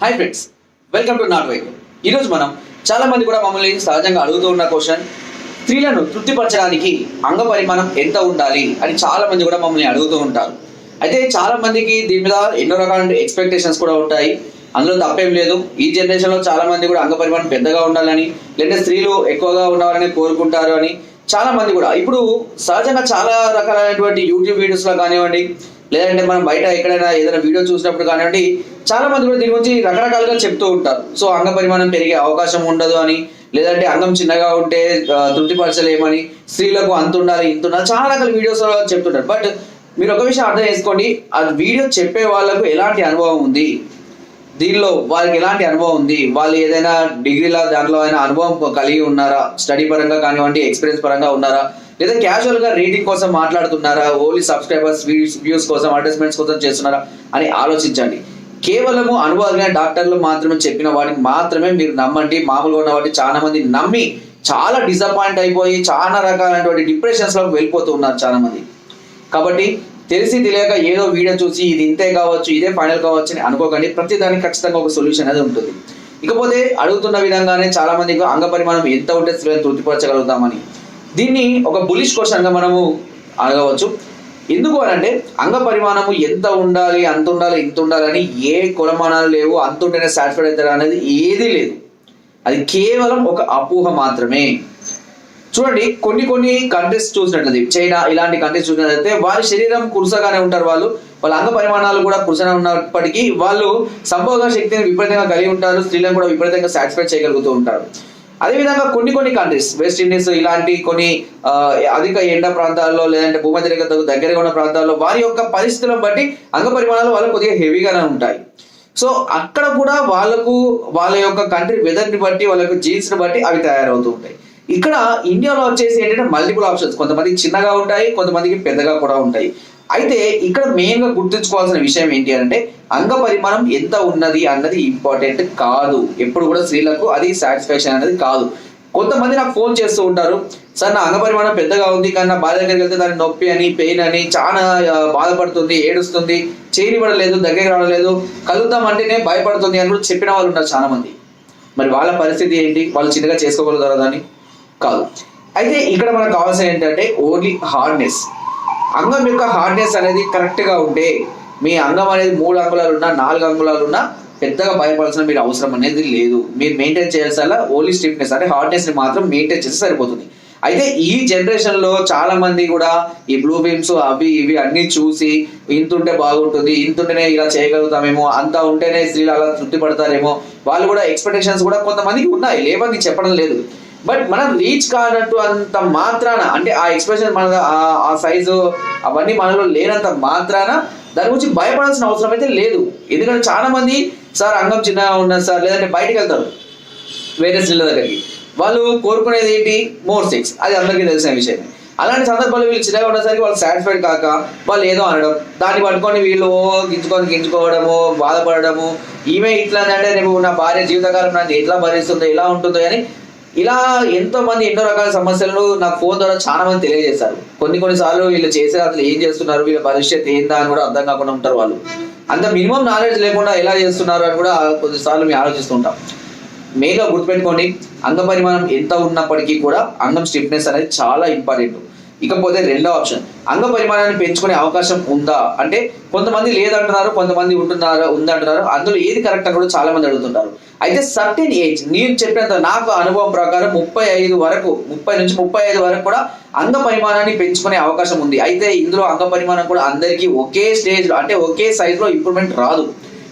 Hi friends welcome to not why ఈరోజు మనం చాలా మంది కూడా మమ్మల్ని సహజంగా అడుగుతూ ఉన్న క్వశ్చన్ స్త్రీలను తృప్తిపరచడానికి అంగ పరిమాణం ఎంత ఉండాలి అని చాలా మంది కూడా మమ్మల్ని అడుగుతూ ఉంటారు. అయితే చాలా మందికి దీని మీద ఎన్నో రకాల ఎక్స్పెక్టేషన్స్ కూడా ఉంటాయి. అందులో తప్పేం లేదు. ఈ జనరేషన్లో చాలా మంది కూడా అంగ పరిమాణం పెద్దగా ఉండాలని లేదా స్త్రీలు ఎక్కువగా ఉండాలని కోరుకుంటారు అని చాలా మంది కూడా. ఇప్పుడు సహజంగా చాలా రకాలైనటువంటి యూట్యూబ్ వీడియోస్లో కానివ్వండి లేదంటే మనం బయట ఎక్కడైనా ఏదైనా వీడియో చూసినప్పుడు కానివ్వండి చాలా మంది కూడా దీని గురించి రకరకాలుగా చెప్తూ ఉంటారు. సో అంగ పరిమాణం పెరిగే అవకాశం ఉండదు అని లేదంటే అంగం చిన్నగా ఉంటే తృప్తిపరచలేమని స్త్రీలకు అంత ఉండాలి ఇంత ఉండాలి చాలా రకాల వీడియోస్ చెప్తుంటారు. బట్ మీరు ఒక విషయం అర్థం చేసుకోండి ఆ వీడియో చెప్పే వాళ్ళకు ఎలాంటి అనుభవం ఉంది? దీనిలో వాళ్ళకి ఎలాంటి అనుభవం ఉంది? వాళ్ళు ఏదైనా డిగ్రీలా దాంట్లో అయినా అనుభవం కలిగి ఉన్నారా? స్టడీ పరంగా కానివ్వండి ఎక్స్పీరియన్స్ పరంగా ఉన్నారా? లేదా క్యాజువల్గా రేటింగ్ కోసం మాట్లాడుతున్నారా? ఓన్లీ సబ్స్క్రైబర్స్ వ్యూస్ కోసం అడ్వర్టైజ్మెంట్స్ కోసం చేస్తున్నారా? అని ఆలోచించండి. కేవలము అనుభవమైన డాక్టర్లు మాత్రమే చెప్పిన వాటిని మాత్రమే మీరు నమ్మండి. మామూలుగా ఉన్న వాటిని చాలా మంది నమ్మి చాలా డిసప్పాయింట్ అయిపోయి చాలా రకాలైనటువంటి డిప్రెషన్స్లోకి వెళ్ళిపోతూ ఉన్నారు చాలా మంది. కాబట్టి తెలిసి తెలియక ఏదో వీడియో చూసి ఇది ఇంతే కావచ్చు ఇదే ఫైనల్ కావచ్చు అని అనుకోకండి. ప్రతి దానికి ఖచ్చితంగా ఒక సొల్యూషన్ అనేది ఉంటుంది. ఇకపోతే అడుగుతున్న విధంగానే చాలా మందికి అంగ పరిమాణం ఎంత ఉంటే స్త్రీలను తృప్తిపరచగలుగుతామని. దీన్ని ఒక బులిష్ క్వశ్చన్గా మనము అడగవచ్చు. ఎందుకు అని అంటే అంగ పరిమాణము ఎంత ఉండాలి అంత ఉండాలి ఇంత ఉండాలని ఏ కొలమానాలు లేవు అంత ఉంటేనే సాటిస్ఫైడ్ అవుతారు అనేది ఏదీ లేదు. అది కేవలం ఒక అపోహ మాత్రమే. చూడండి కొన్ని కొన్ని కంట్రీస్ చూసినట్లయితే చైనా ఇలాంటి కంట్రీస్ చూసినట్లయితే వారి శరీరం కురుసగానే ఉంటారు వాళ్ళు. వాళ్ళ అంగ పరిమాణాలు కూడా కురుసగా ఉన్నప్పటికీ వాళ్ళు సంభోగ శక్తిని విపరీతంగా కలిగి ఉంటారు స్త్రీలను కూడా విపరీతంగా సాటిస్ఫై చేయగలుగుతూ ఉంటారు. అదేవిధంగా కొన్ని కొన్ని కంట్రీస్ వెస్ట్ ఇండీస్ ఇలాంటి కొన్ని అధిక ఎండ ప్రాంతాల్లో లేదంటే భూమధ్యరేఖకు దగ్గరగా ఉన్న ప్రాంతాల్లో వారి యొక్క పరిస్థితులను బట్టి అంగ పరిమాణాలు వాళ్ళు కొద్దిగా హెవీగానే ఉంటాయి. సో అక్కడ కూడా వాళ్ళకు వాళ్ళ యొక్క కంట్రీ వెదర్ని బట్టి వాళ్ళ యొక్క జీన్స్ని బట్టి అవి తయారవుతూ ఉంటాయి. ఇక్కడ ఇండియాలో వచ్చేసి ఏంటంటే మల్టిపుల్ ఆప్షన్స్ కొంతమంది చిన్నగా ఉంటాయి కొంతమందికి పెద్దగా కూడా ఉంటాయి. అయితే ఇక్కడ మెయిన్గా గుర్తుంచుకోవాల్సిన విషయం ఏంటి అంటే అంగ పరిమాణం ఎంత ఉన్నది అన్నది ఇంపార్టెంట్ కాదు. ఎప్పుడు కూడా స్త్రీలకు అది సాటిస్ఫాక్షన్ అనేది కాదు. కొంతమంది నాకు ఫోన్ చేస్తూ ఉంటారు సార్ నా అంగ పరిమాణం పెద్దగా ఉంది కానీ నా భార్య దగ్గరికి వెళ్తే దాని నొప్పి అని పెయిన్ అని చాలా బాధపడుతుంది ఏడుస్తుంది చేయనివ్వడలేదు దగ్గరికి రావడలేదు కలుద్దాం అంటేనే భయపడుతుంది అని కూడా చెప్పిన వాళ్ళు ఉన్నారు చాలా మంది మరి వాళ్ళ పరిస్థితి ఏంటి? వాళ్ళు చిన్నగా చేసుకోగలుగుతారా దాన్ని? కాదు. అయితే ఇక్కడ మనకు కావాల్సిన ఏంటంటే ఓన్లీ హార్డ్నెస్ అంగం యొక్క హార్డ్నెస్ అనేది కరెక్ట్గా ఉంటే మీ అంగం అనేది మూడు అంగుళాలు ఉన్నా నాలుగు అంగుళాలు ఉన్నా పెద్దగా భయపడాల్సిన మీరు అవసరం అనేది లేదు. మీరు మెయింటైన్ చేయాల్సిన ఓన్లీ స్టిఫ్నెస్ అంటే హార్డ్నెస్ని మాత్రం మెయింటైన్ చేస్తే సరిపోతుంది. అయితే ఈ జనరేషన్లో చాలా మంది కూడా ఈ బ్లూ బీమ్స్ అవి ఇవి అన్ని చూసి ఇంతుంటే బాగుంటుంది ఇంతుంటేనే ఇలా చేయగలుగుతామేమో అంత ఉంటేనే స్త్రీలు అలా తృప్తి పడతారేమో వాళ్ళు కూడా ఎక్స్పెక్టేషన్స్ కూడా కొంతమందికి ఉన్నాయి. లేవని చెప్పడం లేదు. బట్ మనం రీచ్ కానట్టు అంత మాత్రాన అంటే ఆ ఎక్స్ప్రెషన్ మన ఆ- సైజు అవన్నీ మనలో లేనంత మాత్రాన దాని గురించి భయపడాల్సిన అవసరం అయితే లేదు. ఎందుకంటే చాలా మంది సార్ అంగం చిన్నగా ఉన్నది సార్ లేదంటే బయటకు వెళ్తారు వేరే స్త్రీల దగ్గరికి. వాళ్ళు కోరుకునేది ఏంటి? మోర్ సెక్స్ అది అందరికీ తెలిసిన విషయం అలాంటి సందర్భాలు వీళ్ళు చిన్నగా ఉండేసరికి వాళ్ళు సాటిస్ఫైడ్ కాక వాళ్ళు ఏదో అనడం దాన్ని పట్టుకొని వీళ్ళు గించుకొని గించుకోవడము బాధపడడము బాధపడము ఈమె ఇట్లా అంటే రేపు నా భార్య జీవితకాలం నన్ను ఎట్లా భరిస్తుందో ఎలా ఉంటుందో అని ఇలా ఎంతో మంది ఎన్నో రకాల సమస్యలను నాకు ఫోన్ ద్వారా చాలా మంది తెలియజేస్తారు కొన్ని కొన్ని సార్లు వీళ్ళు చేసే అసలు ఏం చేస్తున్నారు వీళ్ళ భవిష్యత్ ఏందా అని కూడా అర్థం కాకుండా ఉంటారు వాళ్ళు. అంత మినిమం నాలెడ్జ్ లేకుండా ఎలా చేస్తున్నారు అని కూడా కొన్నిసార్లు మేము ఆలోచిస్తుంటాం మెయిన్గా గుర్తుపెట్టుకోండి అంగ పరిమాణం ఎంత ఉన్నప్పటికీ కూడా అంగం స్టిఫ్నెస్ అనేది చాలా ఇంపార్టెంట్ ఇకపోతే రెండో ఆప్షన్. అంగ పరిమాణాన్ని పెంచుకునే అవకాశం ఉందా? అంటే కొంతమంది లేదంటున్నారు కొంతమంది ఉంటున్నారు ఉందంటున్నారు. అందులో ఏది కరెక్ట్ అని కూడా చాలా మంది అడుగుతుంటారు. అయితే సర్టెన్ ఏజ్ నేను చెప్పినంత నాకు అనుభవం ప్రకారం ముప్పై ఐదు వరకు ముప్పై నుంచి ముప్పై ఐదు వరకు కూడా అంగ పరిమాణాన్ని పెంచుకునే అవకాశం ఉంది. అయితే ఇందులో అంగ పరిమాణం కూడా అందరికీ ఒకే స్టేజ్లో అంటే ఒకే సైజ్లో ఇంప్రూవ్మెంట్ రాదు.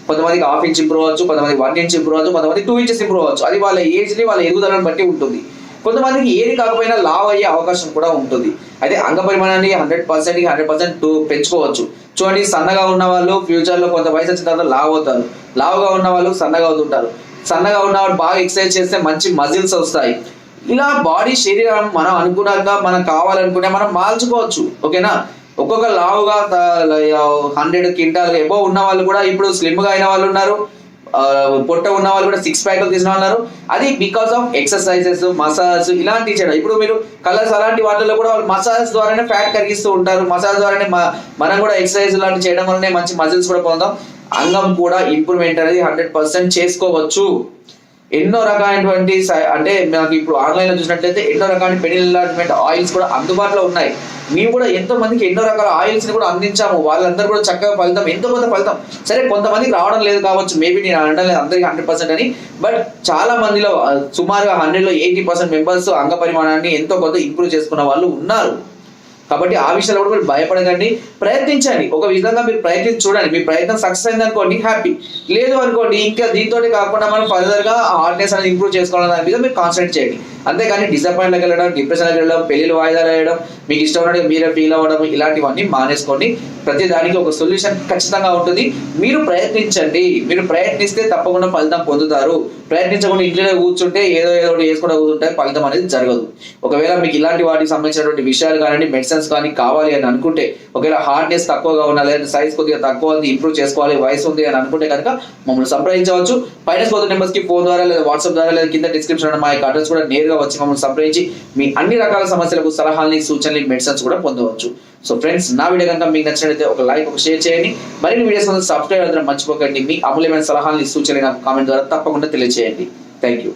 కొంతమందికి హాఫ్ ఇంచ్ ఇంప్రూవ్ అవ్వచ్చు కొంతమంది వన్ ఇంచ్ ఇంప్రూవ్ అవ్వచ్చు కొంతమంది టూ ఇంచెస్ ఇంప్రూవ్ అవ్వచ్చు. అది వాళ్ళ ఏజ్ని వాళ్ళ ఎదుగుదలను బట్టి ఉంటుంది. కొంతమందికి ఏది కాకపోయినా లావ్ అయ్యే అవకాశం కూడా ఉంటుంది. అయితే అంగ పరిమాణాన్ని హండ్రెడ్ పర్సెంట్ హండ్రెడ్ పర్సెంట్ పెంచుకోవచ్చు. చూడండి సన్నగా ఉన్న వాళ్ళు ఫ్యూచర్లో కొంత వయసు వచ్చిన తర్వాత లావ్ అవుతారు. లావుగా ఉన్న వాళ్ళు సన్నగా అవుతుంటారు. సన్నగా ఉన్న వాళ్ళు బాగా ఎక్సర్సైజ్ చేస్తే మంచి మజిల్స్ వస్తాయి. ఇలా బాడీ శరీరం మనం అనుకున్నాక మనం కావాలనుకునే మనం మార్చుకోవచ్చు ఓకేనా? ఒక్కొక్క లావుగా హండ్రెడ్ క్వింటాల్ ఎబో ఉన్న వాళ్ళు కూడా ఇప్పుడు స్లిమ్గా అయిన వాళ్ళు ఉన్నారు. పొట్ట ఉన్న వాళ్ళు కూడా సిక్స్ ప్యాక్ తీసిన వాళ్ళు ఉన్నారు అది బికాస్ ఆఫ్ ఎక్సర్సైజెస్ మసాజ్ ఇలాంటి చేయడం. ఇప్పుడు మీరు కలర్స్ అలాంటి వాటిల్లో కూడా వాళ్ళు మసాజ్ ద్వారానే ఫ్యాట్ కరిగిస్తూ ఉంటారు. మసాజ్ ద్వారానే మనం కూడా ఎక్సర్సైజ్ లాంటి చేయడం వల్లనే మంచి మజిల్స్ కూడా పొందాం అంగం కూడా ఇంప్రూవ్మెంట్ అనేది హండ్రెడ్ పర్సెంట్ చేసుకోవచ్చు. ఎన్నో రకాలైనటువంటి సై- అంటే మనకి ఇప్పుడు ఆన్లైన్లో చూసినట్లయితే ఎన్నో రకాల పెళ్ళి ఆయిల్స్ కూడా అందుబాటులో ఉన్నాయి. మేము కూడా ఎంతో మందికి ఎన్నో రకాల ఆయిల్స్ని కూడా అందించాము. వాళ్ళందరూ కూడా చక్కగా ఫలితం ఎంతో కొంత ఫలితం. సరే కొంతమందికి రావడం లేదు కావచ్చు. మేబీ నేను అనడం లేదు అందరికి హండ్రెడ్ పర్సెంట్ అని. బట్ చాలా మందిలో సుమారుగా హండ్రెడ్లో ఎయిటీ పర్సెంట్ మెంబర్స్ అంగ పరిమాణాన్ని ఎంతో కొంత ఇంప్రూవ్ చేసుకున్న వాళ్ళు ఉన్నారు. కాబట్టి ఆ విషయాలు కూడా మీరు భయపడకండి. ప్రయత్నించండి. ఒక విధంగా మీరు ప్రయత్నించి చూడండి. మీ ప్రయత్నం సక్సెస్ అయింది అనుకోండి హ్యాపీ లేదు అనుకోండి ఇంకా దీంతో కాకుండా మనం ఫర్దర్గా హార్డ్నెస్ అనేది ఇంప్రూవ్ చేసుకోవాలని దాని మీద మీరు కాన్సన్ట్రేట్ చేయండి. అంతేగాని డిసప్పాయింట్లోకి వెళ్ళడం డిప్రెషన్లోకి వెళ్ళడం పెళ్ళిలు వాయిదాలు వేయడం మీకు ఇష్టం ఉన్నట్టు మీరే ఫీల్ అవ్వడం ఇలాంటివన్నీ మానేసుకోండి. ప్రతి దానికి ఒక సొల్యూషన్ ఖచ్చితంగా ఉంటుంది. మీరు ప్రయత్నించండి. మీరు ప్రయత్నిస్తే తప్పకుండా ఫలితం పొందుతారు. ప్రయత్నించకుండా ఇంట్లోనే కూర్చుంటే ఏదో ఏదో ఒకటి వేసుకుంటూ కూర్చుంటే ఫలితం అనేది జరగదు. ఒకవేళ మీకు ఇలాంటి వాటికి సంబంధించినటువంటి విషయాలు కానీ మెడిసిన్స్ కానీ కావాలి అని అనుకుంటే ఒకవేళ హార్డ్నెస్ తక్కువగా ఉన్నా లేదా సైజ్ కొద్దిగా తక్కువ ఉంది ఇంప్రూవ్ చేసుకోవాలి వయసు ఉంది అని అనుకుంటే కనుక మమ్మల్ని సంప్రదించవచ్చు. పైన పోతున్న నెంబర్స్కి ఫోన్ ద్వారా లేదా వాట్సాప్ ద్వారా లేదా కింద డిస్క్రిప్షన్ మా యొక్క అడ్రస్ కూడా నేరుగా వచ్చి మమ్మల్ని సంప్రదించి మీ అన్ని రకాల సమస్యలకు సలహాలని సూచనలు మెడిసిన్స్ కూడా పొందవచ్చు. సో ఫ్రెండ్స్ నా వీడియో కనుక మీకు నచ్చినట్లయితే ఒక లైక్ ఒక షేర్ చేయండి. మరిన్ని వీడియోస్ కోసం సబ్స్క్రైబ్ అవుతారు మర్చిపోకండి. మీ అమూల్యమైన సలహాలని సూచనలు నాకు కామెంట్ ద్వారా తప్పకుండా తెలియజేయండి థ్యాంక్ యూ